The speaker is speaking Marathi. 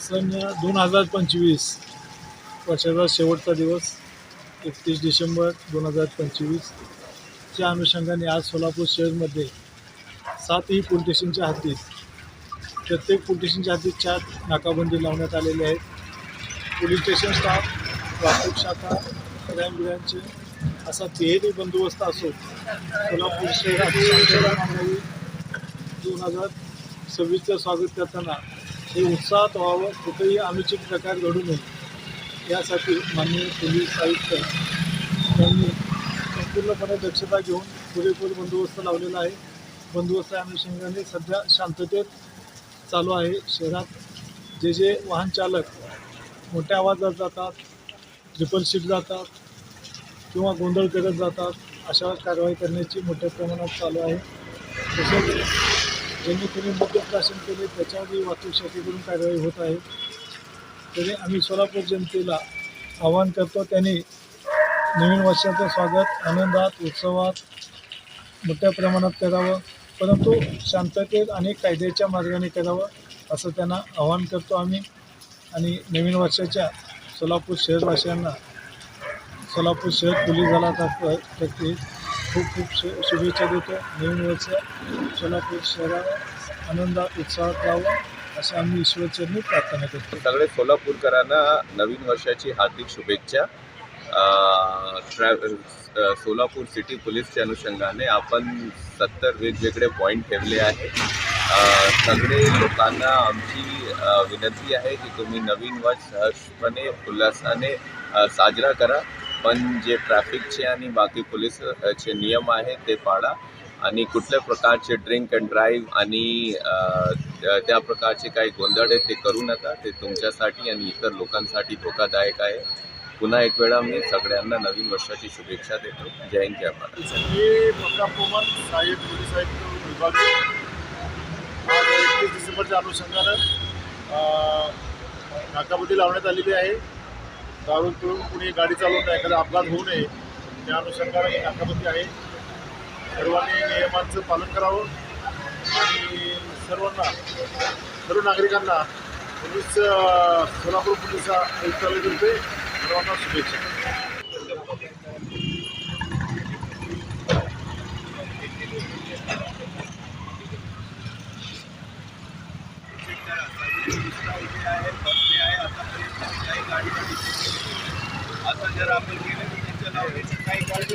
सन दोन हजार पंचवीस वर्षाचा शेवटचा दिवस एकतीस डिसेंबर दोन हजार पंचवीसच्या अनुषंगाने आज सोलापूर शहरमध्ये सातही पोलीस स्टेशनच्या हद्दीत प्रत्येक पोलीस स्टेशनच्या हद्दीत चार नाकाबंदी लावण्यात आलेली आहे पोलीस स्टेशन स्टाफ वाहतूक शाखा क्राईम ब्रँचे असा तिहेरी बंदोबस्त असून सोलापूर शहरात दोन हजार सव्वीसचं स्वागत करताना हे उत्साहात व्हावं कुठेही अनुचित प्रकार घडू नये. यासाठी माननीय पोलीस आयुक्त यांनी संपूर्णपणे दक्षता घेऊन पुरेपूर बंदोबस्त लावलेला आहे. बंदोबस्त अनुषंगाने सध्या शांततेत चालू आहे. शहरात जे जे वाहन चालक मोठ्या आवाजात जातात ट्रिपल सीट जातात किंवा गोंधळ करत जातात अशा कारवाई करण्याची मोठ्या प्रमाणात चालू आहे. तसेच ज्यांनी कोणी मद्यप्राशन केले त्याच्यावरही वाहतूक शाखेकडून कारवाई होत आहे. तरी आम्ही सोलापूर जनतेला आवाहन करतो त्यांनी नवीन वर्षाचं स्वागत आनंदात उत्सवात मोठ्या प्रमाणात करावं. परंतु शांततेत आणि कायद्याच्या मार्गाने करावं असं त्यांना आवाहन करतो आम्ही. आणि नवीन वर्षाच्या सोलापूर शहरवासियांना सोलापूर शहर पोलीस दलातर्फे खूप खूप शु शुभेच्छा देतो. नवीन वर्ष सोलापूर शहरात आनंदात उत्साहात राहावं असं आम्ही ईश्वरचरणी प्रार्थना करतो. सगळे सोलापूरकरांना नवीन वर्षाची हार्दिक शुभेच्छा. ट्रॅ- सोलापूर सिटी पोलीसच्या अनुषंगाने आपण सत्तर वेगवेगळे पॉईंट ठेवले आहे सगळे लोकांना आमची विनंती आहे की तुम्ही नवीन वर्ष सहजपणे उल्हासाने साजरा करा. पण जे ट्रॅफिकचे आणि बाकी पोलीसचे नियम आहेत ते पाळा. आणि कुठल्या प्रकारचे ड्रिंक अँड ड्राईव्ह आणि त्या- प्रकारचे काही गोंधळ आहे ते करू नका. ते तुमच्यासाठी आणि इतर लोकांसाठी धोकादायक आहे. पुन्हा एक वेळा मी सगळ्यांना नवीन वर्षाची शुभेच्छा देतो. जय हिंद जय महाराज एकतीस डिसेंबरच्या अनुषंगानं नाकाबंदी लावण्यात आलेली आहे. दारू पिळून कुणी गाडी चालवून एखादा अपघात होऊ नये त्या अनुषंगाने ही नाकाबंदी आहे. सर्वांनी नियमांचं पालन करावं आणि सर्वांना सर्व नागरिकांना पोलीस सोलापूर पोलीस आयुक्तालयातर्फे सर्वांना शुभेच्छा. आता जर आपण गेलं तर त्यांच्या लावण्याची काही काळजी